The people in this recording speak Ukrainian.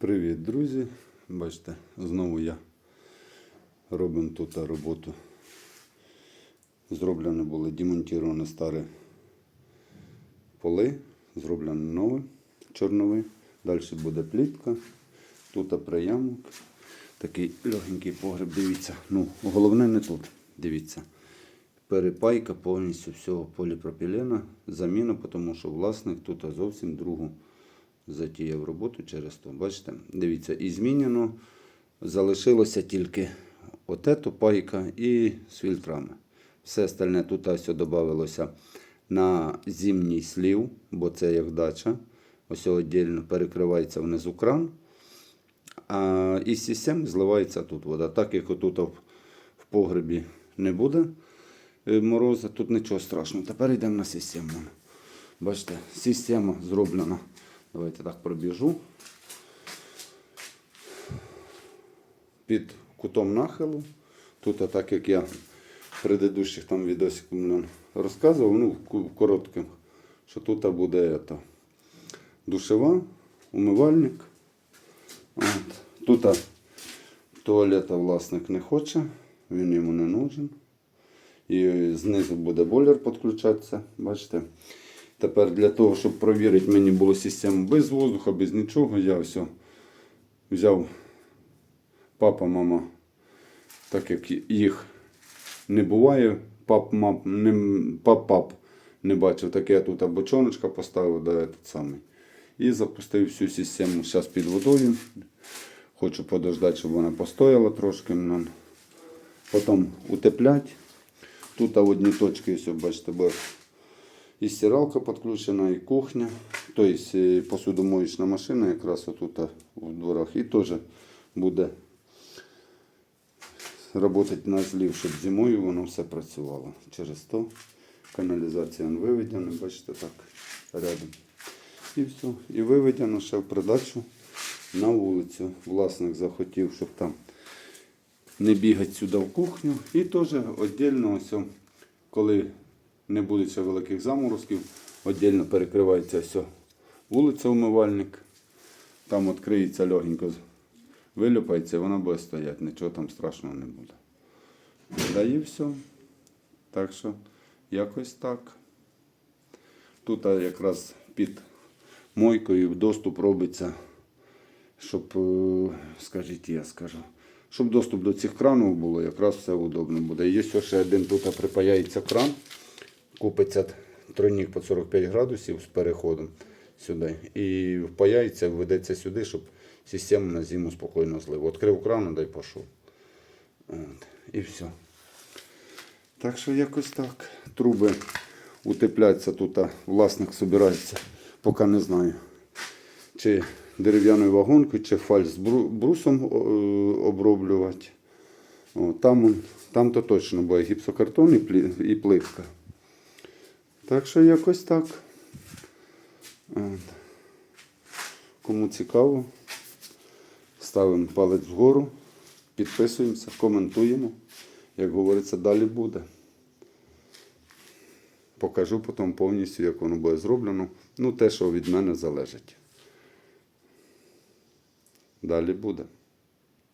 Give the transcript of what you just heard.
Привіт, друзі! Бачите, знову я робимо тут роботу. Зроблені були демонтовані старі поли, зроблені нові, чорнові. Далі буде плітка. Тут приямок. Такий легенький погреб, дивіться. Ну, головне не тут. Дивіться. Перепайка повністю всього поліпропілена. Заміна, тому що власник тут зовсім другу затіяв роботу через то. Бачите, дивіться, і змінено. Залишилося тільки отето пайка і з фільтрами. Все остальне тут ось додавалося на зимній слів, бо це як дача. Ось віддільно перекривається внизу кран. А із системи зливається тут вода. Так як отут в погребі не буде е, морозу, тут нічого страшного. Тепер йдемо на систему. Бачите, система зроблена. Давайте так пробіжу. Під кутом нахилу. Тут, так як я в предыдущих там відосиках розказував, ну, в що тут буде ето, душева, умивальник. От. Тут туалета власник не хоче, він йому не нужен. І знизу буде бойлер підключатися. Бачите? Тепер для того, щоб провірити, мені було систему без воздуха, без нічого, я все взяв папа, мама, так як їх не буває, пап, мап, не, пап, пап не бачив, так я тут бочоночка поставив, да, этот самий. І запустив всю систему зараз під водою. Хочу подождати, щоб вона постояла трошки. ну. Потім утеплять. Тут одні точки, все, бачите, і стиралка підключена, і кухня. Тобто е, посудомоєчна машина якраз отут а, в дворах. І теж буде працювати на злів, щоб зимою воно все працювало. Через то каналізація виведена, бачите, так, рядом. І все. І виведено ще в придачу на вулицю. Власник захотів, щоб там не бігати сюди в кухню. І теж віддільно, ось, коли не буде ще великих заморозків, віддільно перекривається о, вулиця умивальник. Там відкриється легенько, вилюпається, і вона буде стояти, нічого там страшного не буде. Да і все. Так що якось так. Тут якраз під мойкою доступ робиться, щоб, е, скажіть, я скажу, щоб доступ до цих кранів було, якраз все удобно буде. Є ще один тут припаяється кран, купиться тройник по 45 градусів з переходом сюди. І впаяється, введеться сюди, щоб система на зиму спокійно злив. Відкрив кран, дай пішов. От. І все. Так що якось так. Труби утепляться тут, а власник збирається, поки не знаю. Чи дерев'яною вагонкою, чи фальш з брусом е, оброблювати. О, Там там то точно буде гіпсокартон і плитка. Так що якось так. Кому цікаво, ставимо палець вгору, підписуємося, коментуємо. Як говориться, далі буде. Покажу потім повністю, як воно буде зроблено. Ну, те, що від мене залежить. Далі буде.